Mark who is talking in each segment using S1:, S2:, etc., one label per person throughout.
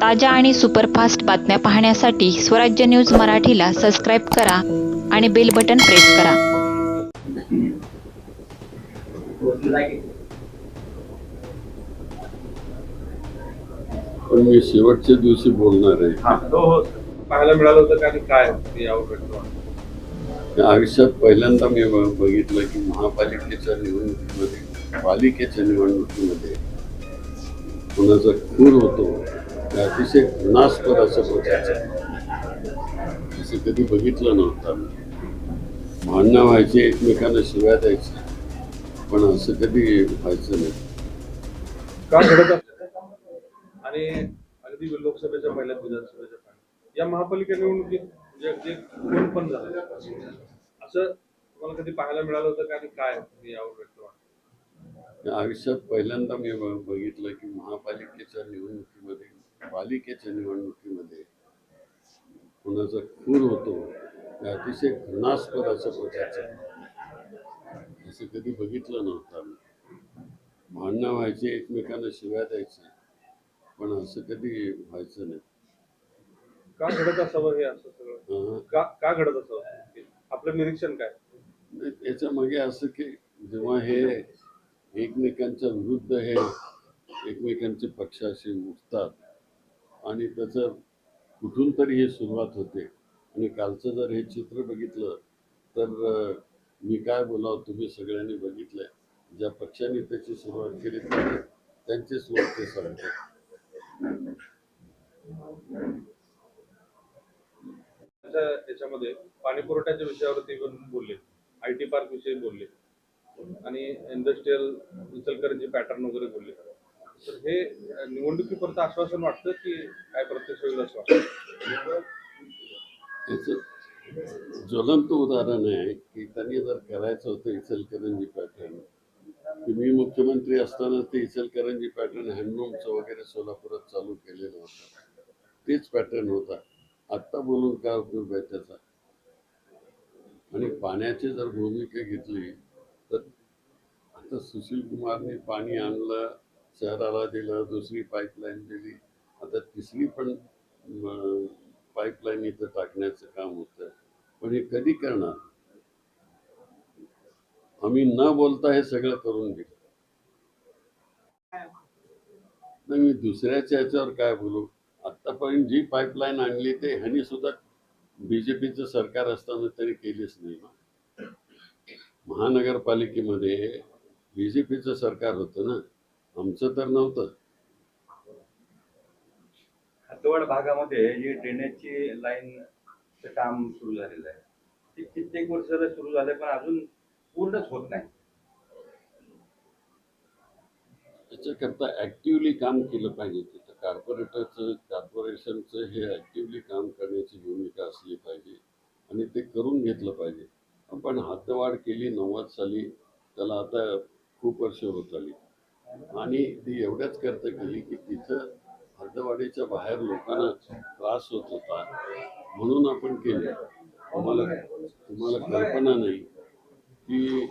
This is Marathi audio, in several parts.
S1: ताज्या आणि सुपरफास्ट बातम्या पाहण्यासाठी स्वराज्य न्यूज मराठीला सबस्क्राईब करा आणि बेल बटन प्रेस करा
S2: पण मी शेवटच्या दिवशी बोलणार आहे
S3: हा, हो हो पाहायला मिळालं होतं का आणि काय यावर?
S2: आयुष्यात पहिल्यांदा मी बघितलं की महापालिकेच्या निवडणुकीमध्ये पालिकेच्या निवडणुकीमध्ये कोणाचा खून होतो ते अतिशय घृणास्पद असं प्रकारचं असं कधी बघितलं नव्हतं. भांडणं व्हायची एकमेकांना शिव्या द्यायची. पण असं कधी व्हायचं नाही.
S3: का घडत आणि अगदी लोकसभेच्या पहिल्याच विधानसभेच्या पहिल्या या महापालिका निवडणुकीत म्हणजे अगदी कोण पण झालं. असं तुम्हाला कधी पाहायला मिळालं होतं का? आणि काय यावर व्यक्त वाटतं?
S2: आयुष्यात पहिल्यांदा मी बघितलं की महापालिकेच्या निवडणुकीमध्ये पालिकेच्या निवडणुकीमध्ये कोणाचा खून होतो अतिशय घृणास्पद असं प्रकारचं असं कधी बघितलं नव्हतं भांडणं व्हायची एकमेकांना शिव्या द्यायची पण असं कधी व्हायचं नाही.
S3: का घडत असावं हे असं सगळं? का का घडत असावं? आपलं निरीक्षण काय?
S2: नाही, त्याच्यामागे असं की जेव्हा हे एकमेकांच्या विरुद्ध हे एकमेकांचे पक्षाशी उठतात आणि त्याचं कुठून तरी हे सुरुवात होते. आणि कालचं जर हे चित्र बघितलं तर मी काय बोलावं तुम्ही सगळ्यांनी बघितलंय. ज्या पक्षाने त्याची सुरुवात केली त्याचे- त्यांचेच लोक ते सांगतात.
S3: याच्यामध्ये पाणी पुरवठ्याच्या विषयावरती पण बोलले. आय टी पार्क विषयी बोलले. आणि इंडस्ट्रीयल इचलकरंजी पॅटर्न वगैरे बोलले. तर हे निवडणुकीपर्यंत आश्वासन वाटतं की काय प्रत्यक्ष होईल असं वाटतं?
S2: ज्वलंत उदाहरण आहे की त्यांनी जर करायचं होतं इचलकरंजी पॅटर्न की मी मुख्यमंत्री असताना ते इचलकरंजी पॅटर्न हँडलूमचं वगैरे सोलापुरात चालू केलेलं होतं. तेच पॅटर्न होता. आत्ता बोलून काय उपयोग आहे त्याचा? आणि पाण्याची जर भूमिका घेतली तर आता सुशील कुमारने पाणी आणलं शहराला दिलं दुसरी पाईपलाईन दिली. आता तिसरी पण पाईपलाईन इथं टाकण्याचं काम होतं. पण हे कधी करणार? आम्ही न बोलता हे सगळं करून घेतो नाही मी दुसऱ्याच्या याच्यावर काय बोलू? आत्तापर्यंत जी पाईपलाईन आणली ते ह्यानी सुद्धा बीजेपीचं सरकार असताना तरी केलीच नाही ना. महानगरपालिकेमध्ये बीजेपीचं सरकार होतं ना. आमचं तर नव्हतं.
S4: हातवड भागामध्ये जी ड्रेनेजची लाईनचं काम सुरू झालेलं आहे. ते कित्येक वर्ष झालं सुरू झालंय पण अजून पूर्णच होत नाही.
S2: त्याच्याकरता ऍक्टिव्हली काम केलं पाहिजे तिथं. कॉर्पोरेटरचं कॉर्पोरेशनचं हे ऍक्टिव्हली काम करण्याची भूमिका असली पाहिजे आणि ते करून घेतलं पाहिजे. आपण हातवाढ केली नव्वद साली त्याला आता खूप वर्ष होत आली. आणि ती एवढ्याच करता केली की तिथं हद्दवाडीच्या बाहेर लोकांना त्रास होत होता. म्हणून आपण केले. तुम्हाला तुम्हाला कल्पना नाही की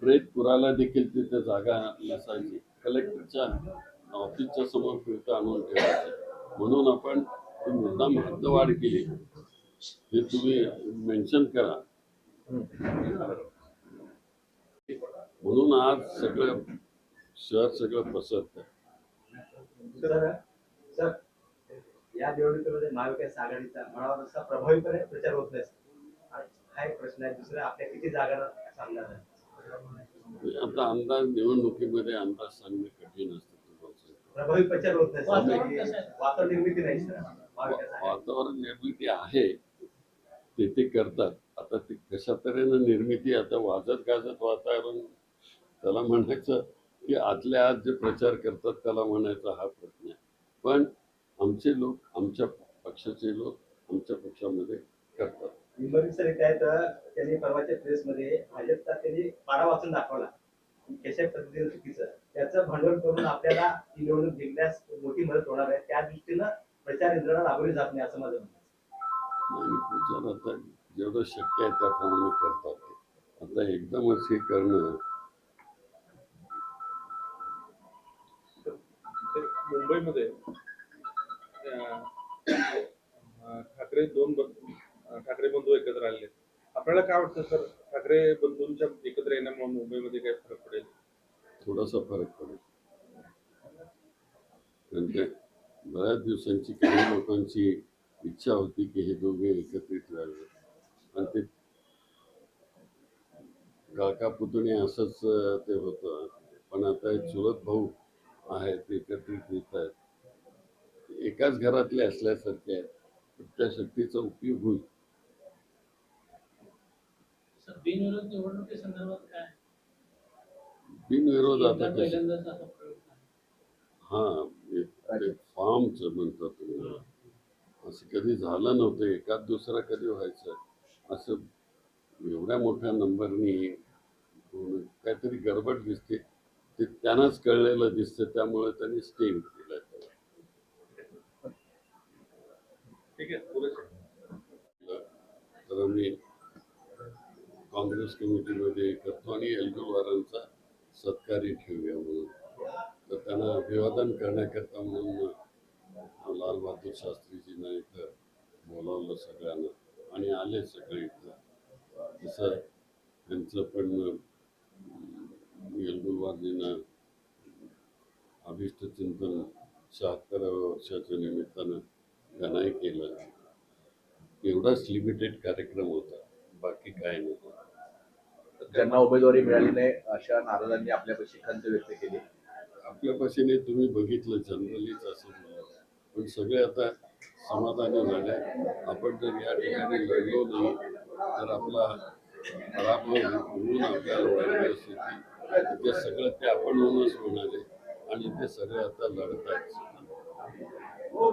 S2: प्रेतपुराला देखील तिथे जागा नसायची. कलेक्टरच्या ऑफिसच्या समोर फिरता आणून ठेवायची. म्हणून आपण ती मुद्दाम हद्दवाढ केली. हे तुम्ही मेन्शन करा. म्हणून आज सगळं शहर सगळं पसरतं
S4: सर सर या निवडणुकीमध्ये महाविकास आघाडीचा म्हणावा तसा प्रभावीपणे प्रचार होत नाही. हा एक प्रश्न आहे दुसरा आपल्या किती जागा सामना आहे
S2: आता अंदाज निवडणुकीमध्ये अंदाज सांगणं कठीण असतं.
S4: प्रभावी प्रचार होत नाही सर. वातावरण निर्मिती नाही.
S2: वातावरण निर्मिती आहे ते ते करतात आता ते कशा तऱ्हेनं निर्मिती आता वाजत गाजत वातावरण त्याला म्हणायचं की आतल्या आत जे प्रचार करतात त्याला म्हणायचा हा प्रश्न आहे. पण आमचे लोक आमच्या पक्षाचे लोक आमच्या पक्षामध्ये करतात.
S4: सर इथे आहेत त्यांनी परवाच्या प्रेसमध्ये भाजपचा त्यांनी पाडा वाचून दाखवला. कशा पद्धतीने चुकीचं? त्याचं भांडवल करून आपल्याला ही निवडणूक जिंकण्यास मोठी मदत होणार आहे. त्या दृष्टीनं प्रचार यंत्रणा राबवली जात नाही असं माझं म्हणणं
S2: प्रचार आता जेवढं शक्य आहे त्याप्रमाणे करतात आता एकदमच हे करणं
S3: मुंबईमध्ये ठाकरे दोन बंधू ठाकरे बंधू एकत्र आले आपल्याला काय वाटतं सर? ठाकरे बंधूंच्या एकत्र येण्यामुळे मुंबईमध्ये काय फरक पडेल?
S2: थोडासा फरक पडेल. कारण बऱ्याच दिवसांची काही लोकांची इच्छा होती की हे दोघे एकत्रित राहावे. आणि ते काका पुतणे असंच ते होतं. पण आता चुलत भाऊ आहेत एकत्रित आहेत. एकाच घरातले असल्यासारखे आहेत त्या शक्तीचा उपयोग होईल.
S5: बिनविरोध निवडणुकीसंदर्भात काय?
S2: बिनविरोध आता. हा फॉर्मचं म्हणतात. असं कधी झालं नव्हतं एकाच दुसरा कधी व्हायचं? असं एवढ्या मोठ्या नंबरनी काहीतरी गडबड दिसते. ते त्यांनाच कळलेलं दिसतं त्यामुळे त्यांनी स्टे केला तर मी काँग्रेस कमिटीमध्ये करतो आणि एलगुलवारांचा सत्कारही ठेवूया म्हणून. तर त्यांना अभिवादन करण्याकरता म्हणून लाल बहादूर शास्त्रीजींना इथं बोलावलं सगळ्यांना. आणि आले सगळे इथं. तसं त्यांचं पण एलगुलवारजींना अभिष्ट चिंतन शहात्तराव्या वर्षाच्या निमित्तानं त्यांनाही केलं. एवढाच लिमिटेड कार्यक्रम होता. बाकी काय नव्हतं
S6: ज्यांना उमेदवारी मिळाली नाही अशा नाराजांनी आपल्यापाशी खंत व्यक्त केली.
S2: आपल्या पशीने तुम्ही बघितलं जनरलीच असं पण सगळे आता समाधानी झाले. आपण जर या ठिकाणी लढलो नाही तर आपला पराभव होऊन आपल्याला स्थिती ते सगळं ते आपण होऊनच होणार आहे आणि ते सगळे आता लढत आहेत हो.